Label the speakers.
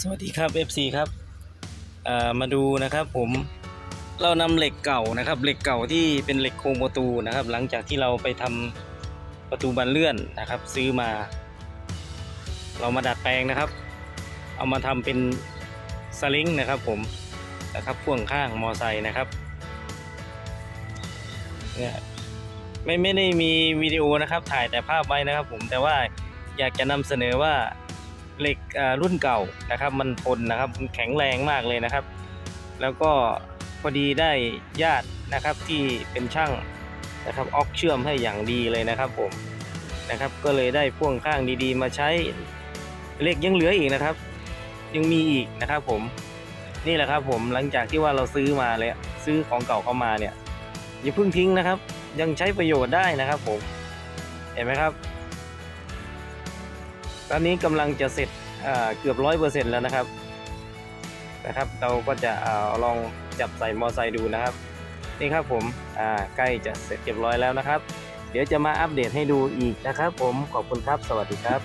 Speaker 1: สวัสดีครับ FC ครับมาดูนะครับผมเรานำเหล็กเก่านะครับ เหล็กเก่าที่เป็นเหล็กโครงประตูนะครับ หลังจากที่เราไปทำประตูบานเลื่อนนะครับ ซื้อมา เรามาดัดแปลงนะครับ เอามาทำเป็นสลิงนะครับ ผมนะครับพ่วงข้างมอไซค์นะครับเนี่ยไม่ไม่ได้มีวิดีโอนะครับ ถ่ายแต่ภาพไว้นะครับ ผมแต่ว่าอยากจะนำเสนอว่า เหล็กรุ่นเก่านะครับ มันทนนะครับแข็งแรงมากเลยนะครับ แล้วก็พอดีได้ญาตินะครับที่เป็นช่างนะครับออกเชื่อมให้อย่างดีเลยนะครับผมนะครับ ก็เลยได้พ่วงข้างดีๆ มาใช้เหล็กยังเหลืออีกนะครับ ยังมีอีกนะครับผมนี่แหละครับผมหลังจากที่ว่าเราซื้อมาเลยซื้อของเก่าเข้ามาเนี่ยอย่าเพิ่งทิ้งนะครับ ยังใช้ประโยชน์ได้นะครับผมเห็นไหมครับ ตอนนี้กำลังจะเสร็จเกือบร้อยเปอร์เซ็นต์แล้วนะครับนะครับ เราก็จะอลองจับใส่มอไซค์ดูนะครับนี่ครับผมใกล้จะเสร็จเรียบร้อยแล้วนะครับ เดี๋ยวจะมาอัปเดตให้ดูอีกนะครับ ผมขอบคุณครับ สวัสดีครับ